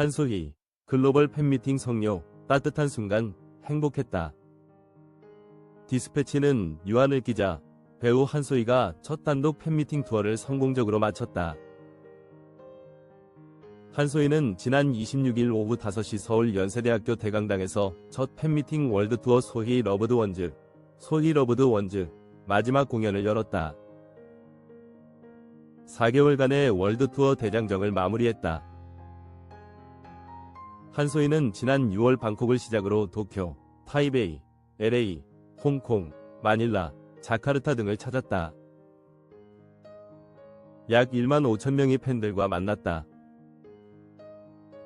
한소희, 글로벌 팬미팅 성료, 따뜻한 순간, 행복했다. 디스패치는 유한을 기자, 배우 한소희가 첫 단독 팬미팅 투어를 성공적으로 마쳤다. 한소희는 지난 26일 오후 5시 서울 연세대학교 대강당에서 첫 팬미팅 월드투어 소희 러브드 원즈, 소희 러브드 원즈 마지막 공연을 열었다. 4개월간의 월드투어 대장정을 마무리했다. 한소희는 지난 6월 방콕을 시작으로 도쿄, 타이베이, LA, 홍콩, 마닐라, 자카르타 등을 찾았다. 약 1만 5천 명의 팬들과 만났다.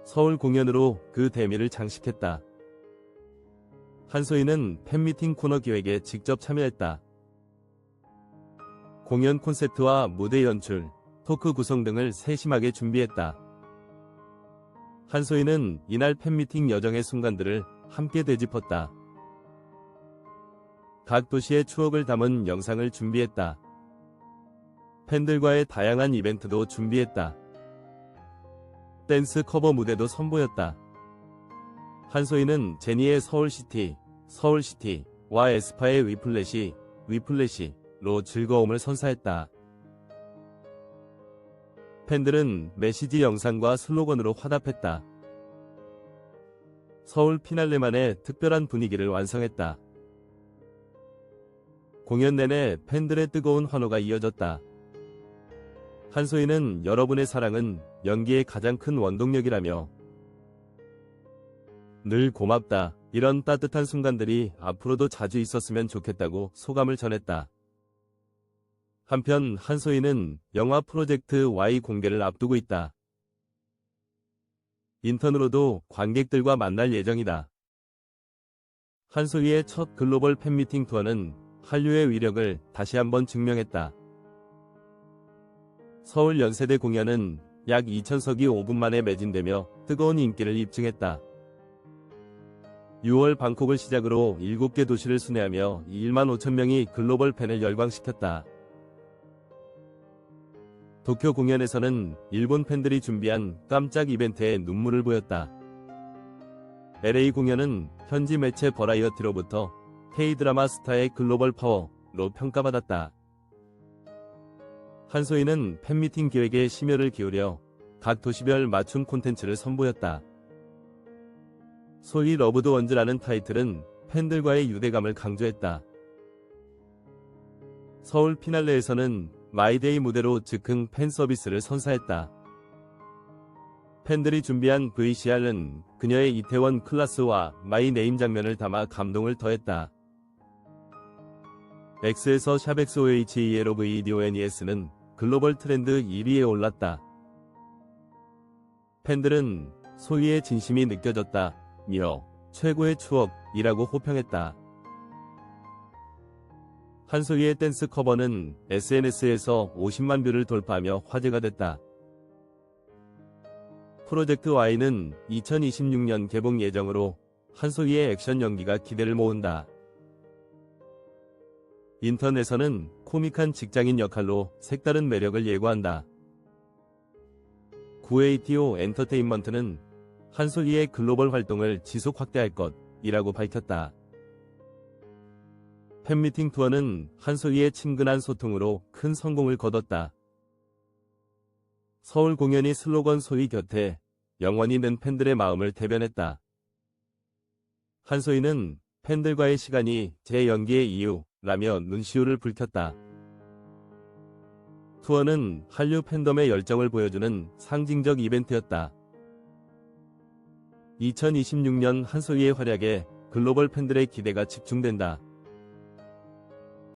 서울 공연으로 그 대미를 장식했다. 한소희는 팬미팅 코너 기획에 직접 참여했다. 공연 콘셉트와 무대 연출, 토크 구성 등을 세심하게 준비했다. 한소희는 이날 팬미팅 여정의 순간들을 함께 되짚었다. 각 도시의 추억을 담은 영상을 준비했다. 팬들과의 다양한 이벤트도 준비했다. 댄스 커버 무대도 선보였다. 한소희는 제니의 서울시티, 서울시티와 에스파의 위플래시, 위플래시로 즐거움을 선사했다. 팬들은 메시지 영상과 슬로건으로 화답했다. 서울 피날레만의 특별한 분위기를 완성했다. 공연 내내 팬들의 뜨거운 환호가 이어졌다. 한소희는 여러분의 사랑은 연기의 가장 큰 원동력이라며 늘 고맙다. 이런 따뜻한 순간들이 앞으로도 자주 있었으면 좋겠다고 소감을 전했다. 한편 한소희는 영화 프로젝트 Y 공개를 앞두고 있다. 인턴으로도 관객들과 만날 예정이다. 한소희의 첫 글로벌 팬미팅 투어는 한류의 위력을 다시 한번 증명했다. 서울 연세대 공연은 약 2천석이 5분 만에 매진되며 뜨거운 인기를 입증했다. 6월 방콕을 시작으로 7개 도시를 순회하며 1만 5천 명이 글로벌 팬을 열광시켰다. 도쿄 공연에서는 일본 팬들이 준비한 깜짝 이벤트에 눈물을 보였다. LA 공연은 현지 매체 버라이어티로부터 K-드라마 스타의 글로벌 파워로 평가받았다. 한소희는 팬미팅 기획에 심혈을 기울여 각 도시별 맞춤 콘텐츠를 선보였다. 소위 러브드 원즈라는 타이틀은 팬들과의 유대감을 강조했다. 서울 피날레에서는 마이데이 무대로 즉흥 팬 서비스를 선사했다. 팬들이 준비한 VCR은 그녀의 이태원 클라스와 마이 네임 장면을 담아 감동을 더했다. X에서 샵XOHELOVEDONES는 글로벌 트렌드 1위에 올랐다. 팬들은 소희의 진심이 느껴졌다. 며 최고의 추억이라고 호평했다. 한소희의 댄스 커버는 SNS에서 50만 뷰를 돌파하며 화제가 됐다. 프로젝트 Y는 2026년 개봉 예정으로 한소희의 액션 연기가 기대를 모은다. 인터넷에서는 코믹한 직장인 역할로 색다른 매력을 예고한다. 9ATO 엔터테인먼트는 한소희의 글로벌 활동을 지속 확대할 것이라고 밝혔다. 팬미팅 투어는 한소희의 친근한 소통으로 큰 성공을 거뒀다. 서울 공연이 슬로건 소희 곁에 영원히 는 팬들의 마음을 대변했다. 한소희는 팬들과의 시간이 제 연기의 이유라며 눈시울을 붉혔다. 투어는 한류 팬덤의 열정을 보여주는 상징적 이벤트였다. 2026년 한소희의 활약에 글로벌 팬들의 기대가 집중된다.